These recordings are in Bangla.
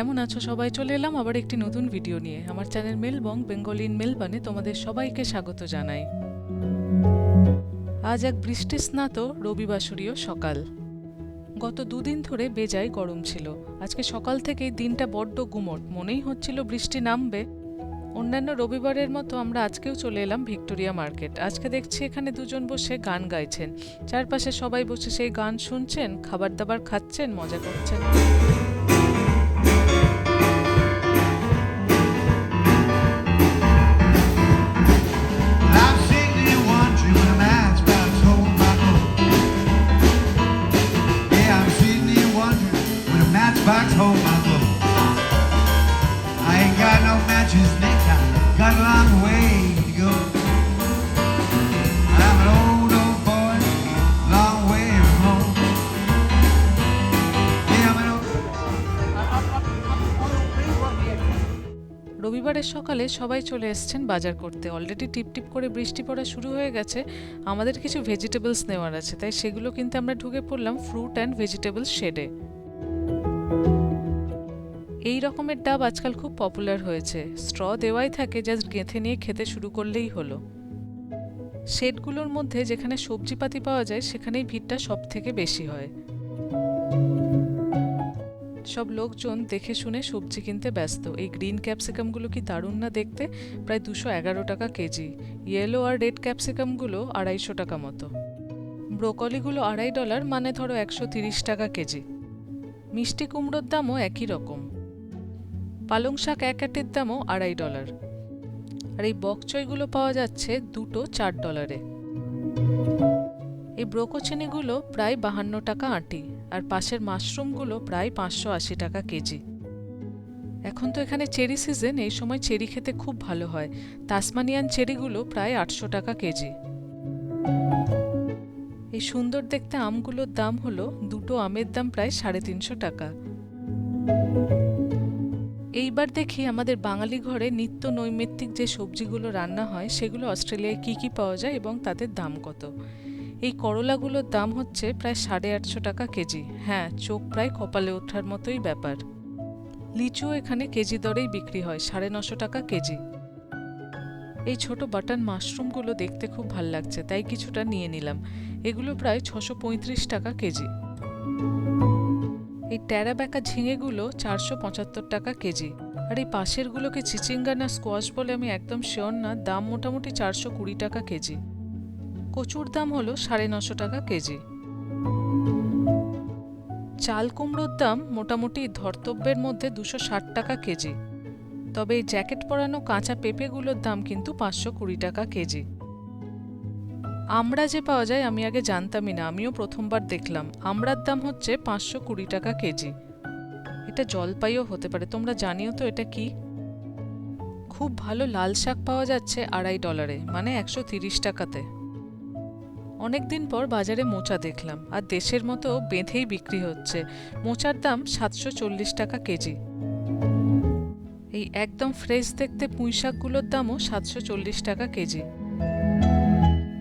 কেমন আছো সবাই? চলে এলাম আবার একটি নতুন ভিডিও নিয়ে। আমার চ্যানেল মেলবং বেঙ্গলি ইন মেলবানে তোমাদের সবাইকে স্বাগত জানাই। আজ এক বৃষ্টি স্নাত রবিবাসরীয় সকাল। গত দুদিন ধরে বেজায় গরম ছিল। আজকে সকাল থেকেই দিনটা বড্ড গুমট। মনেই হচ্ছিল বৃষ্টি নামবে। অন্যান্য রবিবারের মতো আমরা আজকেও চলে এলাম ভিক্টোরিয়া মার্কেট। আজকে দেখছি এখানে দুজন বসে গান গাইছেন। চারপাশে সবাই বসে সেই গান শুনছেন, খাবার দাবার খাচ্ছেন, মজা করছেন। রবিবারের সকালে সবাই চলে এসেছেন বাজার করতে। অলরেডি টিপ টিপ করে বৃষ্টি পড়া শুরু হয়ে গেছে। আমাদের কিছু ভেজিটেবলস নেওয়ার আছে, তাই সেগুলো কিন্তু আমরা ঢুকে পড়লাম ফ্রুট অ্যান্ড ভেজিটেবল শেডে এই রকমের ডাব আজকাল খুব পপুলার হয়েছে। স্ট্র দেওয়াই থাকে জাস্ট গেঁথে নিয়ে খেতে শুরু করলেই হলো। শেডগুলোর মধ্যে যেখানে সবজিপাতি পাওয়া যায়, সেখানেই ভিড়টা সব থেকে বেশি হয়। সব লোকজন দেখে শুনে সবজি কিনতে ব্যস্ত। এই গ্রিন ক্যাপসিকামগুলো কি দারুণ না দেখতে? প্রায় দুশো এগারো টাকা কেজি। ইয়েলো আর রেড ক্যাপসিকামগুলো আড়াইশো টাকা মতো। ব্রোকলিগুলো আড়াই ডলার মানে ধরো একশো তিরিশ টাকা কেজি। মিষ্টি কুমড়োর দামও একই রকম। পালং শাক এক আটের দামও আড়াই ডলার। আর এই বকচইগুলো পাওয়া যাচ্ছে দুটো চার ডলারে। এই ব্রোকোচিনিগুলো প্রায় বাহান্ন টাকা আঁটি। আর পাশের মাশরুমগুলো প্রায় পাঁচশো আশি টাকা কেজি। এখন তো এখানে চেরি সিজন, এই সময় চেরি খেতে খুব ভালো হয়। তাসমানিয়ান চেরিগুলো প্রায় আটশো টাকা কেজি। এই সুন্দর দেখতে আমগুলোর দাম হলো দুটো আমের দাম প্রায় সাড়ে তিনশো টাকা। এইবার দেখি আমাদের বাঙালি ঘরে নিত্য নৈমিত্তিক যে সবজিগুলো রান্না হয়, সেগুলো অস্ট্রেলিয়ায় কি কি পাওয়া যায় এবং তাদের দাম কত। এই করলাগুলোর দাম হচ্ছে প্রায় সাড়ে আটশো টাকা কেজি। হ্যাঁ চোখ প্রায় কপালে ওঠার মতোই ব্যাপার। লিচুও এখানে কেজি দরেই বিক্রি হয়, সাড়ে নশো টাকা কেজি। এই ছোট বাটন মাশরুমগুলো দেখতে খুব ভালো লাগছে, তাই কিছুটা নিয়ে নিলাম। এগুলো প্রায় ছশো পঁয়ত্রিশ টাকা কেজি। এই ট্যারা ব্যাকা ঝিঙেগুলো চারশো পঁচাত্তর টাকা কেজি। আর এই পাশেরগুলোকে চিচিঙ্গা না স্কোয়াশ বলে আমি একদম শিওর না, দাম মোটামুটি চারশো কুড়ি টাকা কেজি। কচুর দাম হলো সাড়ে নশো টাকা কেজি। চাল কুমড়োর দাম মোটামুটি ধর্তব্যের মধ্যে দুশো ষাট টাকা কেজি। তবে এই জ্যাকেট পরানো কাঁচা পেঁপেগুলোর দাম কিন্তু পাঁচশো কুড়ি টাকা কেজি। আমরা যে পাওয়া যায় আমি আগে জানতামই না, আমিও প্রথমবার দেখলাম। আমড়ার দাম হচ্ছে পাঁচশো কুড়ি টাকা কেজি। এটা জলপাইও হতে পারে, তোমরা জানিও তো এটা কি? খুব ভালো লাল শাক পাওয়া যাচ্ছে আড়াই ডলারে মানে একশো তিরিশ টাকাতে। অনেকদিন পর বাজারে মোচা দেখলাম, আর দেশের মতো বেঁধেই বিক্রি হচ্ছে। মোচার দাম সাতশো চল্লিশ টাকা কেজি। এই একদম ফ্রেশ দেখতে পুঁই শাকগুলোর দামও সাতশো চল্লিশ টাকা কেজি।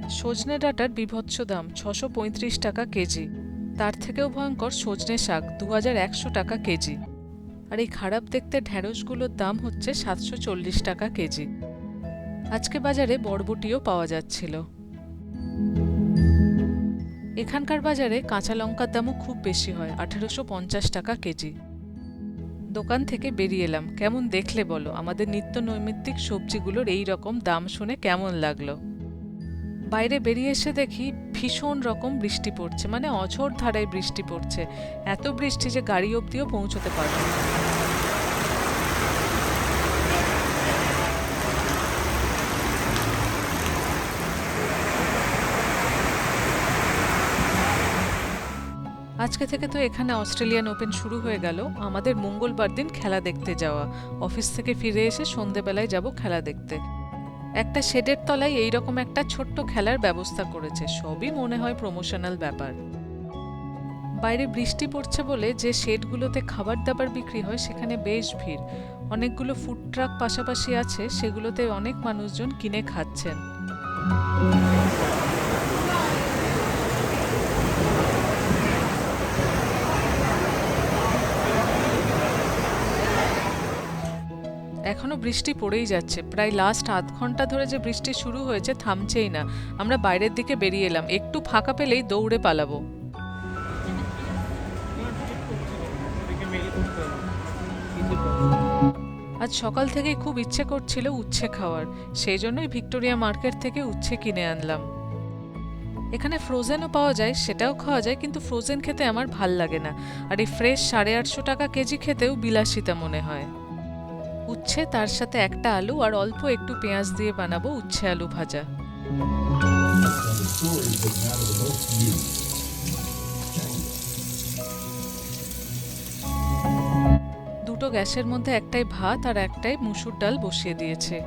সজনে ডাঁটার বিভৎস দাম ছশো পঁয়ত্রিশ টাকা কেজি। তার থেকেও ভয়ঙ্কর সজনে শাক দু হাজার একশো টাকা কেজি। আর এই খারাপ দেখতে ঢ্যাঁড়সগুলোর দাম হচ্ছে সাতশো চল্লিশ টাকা কেজি। আজকে বাজারে বরবটিও পাওয়া যাচ্ছিল। এখানকার বাজারে কাঁচা লঙ্কার দামও খুব বেশি হয়, আঠেরোশো পঞ্চাশ টাকা কেজি। দোকান থেকে বেরিয়ে এলাম। কেমন দেখলে বলো, আমাদের নিত্য নৈমিত্তিক সবজিগুলোর এই রকম দাম শুনে কেমন লাগল। বাইরে বেরিয়ে এসে দেখি ভীষণ রকম বৃষ্টি পড়ছে মানে অঝোর ধারায় বৃষ্টি পড়ছে। এত বৃষ্টি যে গাড়ি অবধিও পৌঁছতে পারবে না। আজকে থেকে তো এখানে অস্ট্রেলিয়ান ওপেন শুরু হয়ে গেল। আমাদের মঙ্গলবার দিন খেলা দেখতে যাওয়া। অফিস থেকে ফিরে এসে সন্ধেবেলায় যাব খেলা দেখতে। একটা শেডের তলায় এইরকম একটা ছোট্ট খেলার ব্যবস্থা করেছে। সবই মনে হয় প্রমোশনাল ব্যাপার। বাইরে বৃষ্টি পড়ছে বলে যে শেডগুলোতে খাবার দাবার বিক্রি হয়, সেখানে বেশ ভিড়। অনেকগুলো ফুড ট্রাক পাশাপাশি আছে, সেগুলোতে অনেক মানুষজন কিনে খাচ্ছেন। এখনও বৃষ্টি পড়েই যাচ্ছে। প্রায় লাস্ট আধ ঘণ্টা ধরে যে বৃষ্টি শুরু হয়েছে থামছেই না। আমরা বাইরের দিকে বেরিয়ে এলাম। একটু ফাঁকা পেলেই দৌড়ে পালাবো। আজ সকাল থেকেই খুব ইচ্ছে করছিল উচ্ছে খাওয়ার। সেই জন্যই ভিক্টোরিয়া মার্কেট থেকে উচ্ছে কিনে আনলাম। এখানে ফ্রোজেনও পাওয়া যায়, সেটাও খাওয়া যায়, কিন্তু ফ্রোজেন খেতে আমার ভালো লাগে না। আর এই ফ্রেশ সাড়ে আটশো টাকা কেজি খেতেও বিলাসিতা মনে হয়। উচ্ছে, তার সাথে একটা আলু আর অল্প একটু পেঁয়াজ দিয়ে বানাবো উচ্ছে আলু ভাজা। দুটো গ্যাসের মধ্যে একটাই ভাত আর একটাই মুসুর ডাল বসিয়ে দিয়েছে।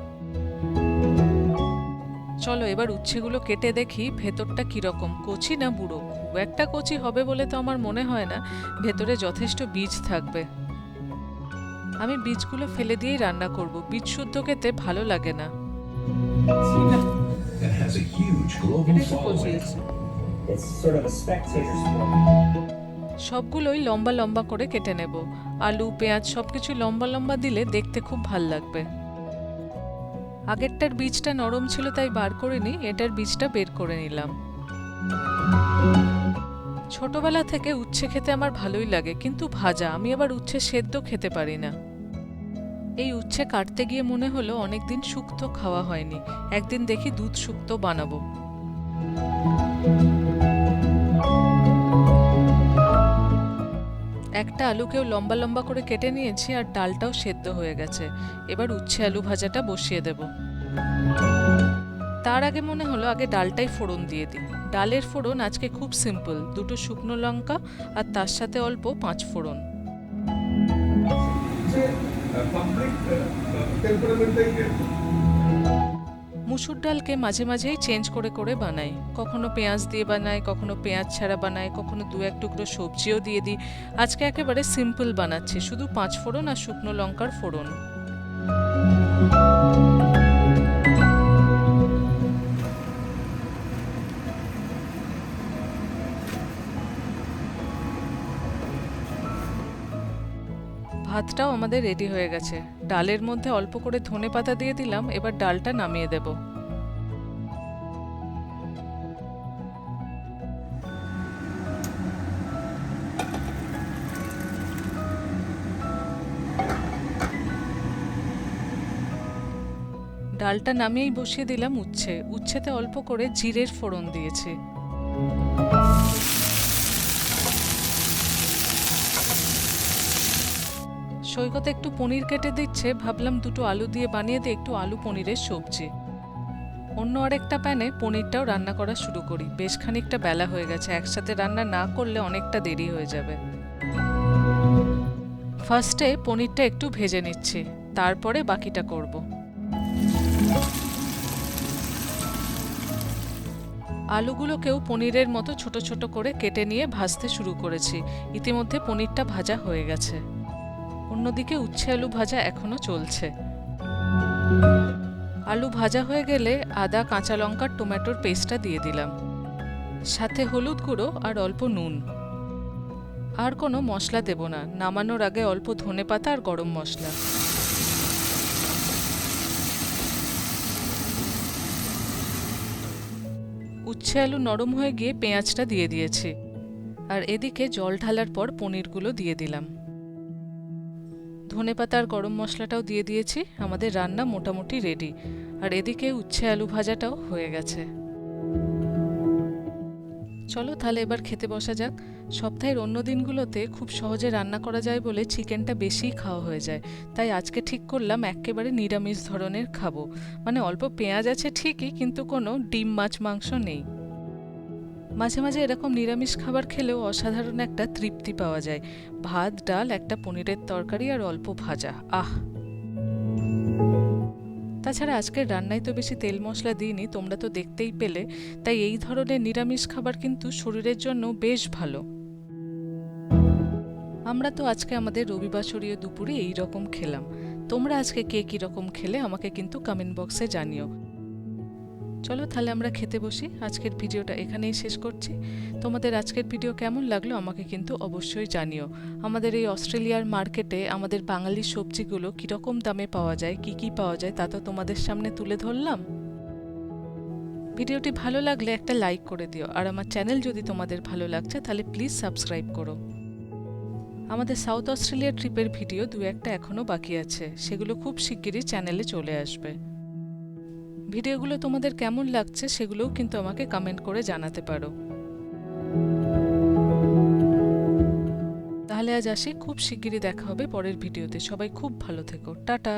চলো এবার উচ্ছেগুলো কেটে দেখি ভেতরটা কীরকম, কচি না বুড়ো? খুব একটা কচি হবে বলে তো আমার মনে হয় না, ভেতরে যথেষ্ট বীজ থাকবে। আমি বীজগুলো ফেলে দিয়েই রান্না করব। বীজ শুদ্ধ খেতে ভালো লাগে না. সবগুলোই লম্বা লম্বা করে কেটে নেব। আলু পেঁয়াজ সবকিছু লম্বা লম্বা দিলে দেখতে খুব ভালো লাগবে। আগেরটার বীজটা নরম ছিল তাই বার করিনি এটার বীজটা বের করে নিলাম। ছোটবেলা থেকে উচ্ছে খেতে আমার ভালোই লাগে কিন্তু ভাজা আমি আবার উচ্ছে সেদ্ধ খেতে পারি না। এই উচ্ছে কাটতে গিয়ে মনে হলো অনেকদিন শুক্তো খাওয়া হয়নি। একদিন দেখি দুধ শুক্তো বানাবো। একটা আলুকেও লম্বা লম্বা করে কেটে নিয়েছি আর ডালটাও সেদ্ধ হয়ে গেছে। এবার উচ্ছে আলু ভাজাটা বসিয়ে দেব। তার আগে মনে হলো আগে ডালটাই ফোড়ন দিয়ে দিই। ডালের ফোড়ন আজকে খুব সিম্পল, দুটো শুকনো লঙ্কা আর তার সাথে অল্প পাঁচ ফোড়ন। মুসুর ডালকে মাঝে মাঝেই চেঞ্জ করে করে বানাই। কখনো পেঁয়াজ দিয়ে বানাই, কখনো পেঁয়াজ ছাড়া বানাই, কখনো দু এক টুকরো সবজিও দিয়ে দিই। আজকে একেবারে সিম্পল বানাচ্ছি, শুধু পাঁচ ফোড়ন আর শুকনো লঙ্কার ফোড়ন। ভাতটাও আমাদের রেডি হয়ে গেছে। ডালের মধ্যে অল্প করে ধনে পাতা দিয়ে দিলাম, এবার ডালটা নামিয়ে দেব। ডালটা নামিয়েই বসিয়ে দিলাম উচ্ছে। উচ্ছেতে অল্প করে জিরের ফোড়ন দিয়েছি। সৈকত একটু পনির কেটে দিচ্ছে, ভাবলাম দুটো আলু দিয়ে বানিয়ে দিই, একটু আলু পনিরের সবজি। অন্য আরেকটা প্যানে পনিরটাও রান্না করা শুরু করি। বেশ খানিকটা বেলা হয়ে গেছে, একসাথে রান্না না করলে অনেকটা দেরি হয়ে যাবে। ফার্স্টে পনিরটা একটু ভেজে নিচ্ছি, তারপরে বাকিটা করব। আলুগুলোকেও পনিরের মতো ছোট ছোট করে কেটে নিয়ে ভাজতে শুরু করেছি। ইতিমধ্যে পনিরটা ভাজা হয়ে গেছে। অন্যদিকে উচ্ছে আলু ভাজা এখনও চলছে। আলু ভাজা হয়ে গেলে আদা, কাঁচা লঙ্কার টমেটোর পেস্টটা দিয়ে দিলাম। সাথে হলুদ গুঁড়ো আর অল্প নুন। আর কোনো মশলা দেব না। নামানোর আগে অল্প ধনে পাতা আর গরম মশলা। উচ্ছে আলু নরম হয়ে গিয়ে পেঁয়াজটা দিয়ে দিয়েছি। আর এদিকে জল ঢালার পর পনিরগুলো দিয়ে দিলাম। ধনেপাতা আর গরম মশলাটাও দিয়ে দিয়েছি, আমাদের রান্না মোটামুটি রেডি আর এদিকে উচ্ছে আলু ভাজাটাও হয়ে গেছে। চলো তাহলে এবার খেতে বসা যাক। সপ্তাহের অন্য দিনগুলোতে খুব সহজে রান্না করা যায় বলে চিকেনটা বেশিই খাওয়া হয়ে যায়। তাই আজকে ঠিক করলাম একেবারে নিরামিষ ধরনের খাব। মানে অল্প পেঁয়াজ আছে ঠিকই, কিন্তু কোনো ডিম, মাছ, মাংস নেই। মাঝে মাঝে এরকম নিরামিষ খাবার খেলেও অসাধারণ একটা তৃপ্তি পাওয়া যায়। ভাত, ডাল, একটা পনিরের তরকারি আর অল্প ভাজা। আহ! তাছাড়া আজকের রান্নায় তো বেশি তেল মশলা দিইনি, তোমরা তো দেখতেই পেলে। তাই এই ধরনের নিরামিষ খাবার কিন্তু শরীরের জন্য বেশ ভালো। আমরা তো আজকে আমাদের রবিবাসরীয় দুপুরে এই রকম খেলাম। তোমরা আজকে কে কী রকম খেলে আমাকে কিন্তু কমেন্ট বক্সে জানিও। চলো তাহলে আমরা খেতে বসি। আজকের ভিডিওটা এখানেই শেষ করছি। তোমাদের আজকের ভিডিও কেমন লাগল আমাকে কিন্তু অবশ্যই জানিও। আমাদের এই অস্ট্রেলিয়ার মার্কেটে আমাদের বাঙালি সবজিগুলো কীরকম দামে পাওয়া যায়, কি কি পাওয়া যায় তা তো তোমাদের সামনে তুলে ধরলাম। ভিডিওটি ভালো লাগলে একটা লাইক করে দিও। আর আমার চ্যানেল যদি তোমাদের ভালো লাগছে তাহলে প্লিজ সাবস্ক্রাইব করো। আমাদের সাউথ অস্ট্রেলিয়া ট্রিপের ভিডিও দু একটা এখনও বাকি আছে। সেগুলো খুব শিগগিরই চ্যানেলে চলে আসবে। ভিডিওগুলো তোমাদের কেমন লাগছে সেগুলোও কিন্তু আমাকে কমেন্ট করে জানাতে পারো। তাহলে আজ আসি, খুব শিগগিরই দেখা হবে পরের ভিডিওতে। সবাই খুব ভালো থেকো। টাটা!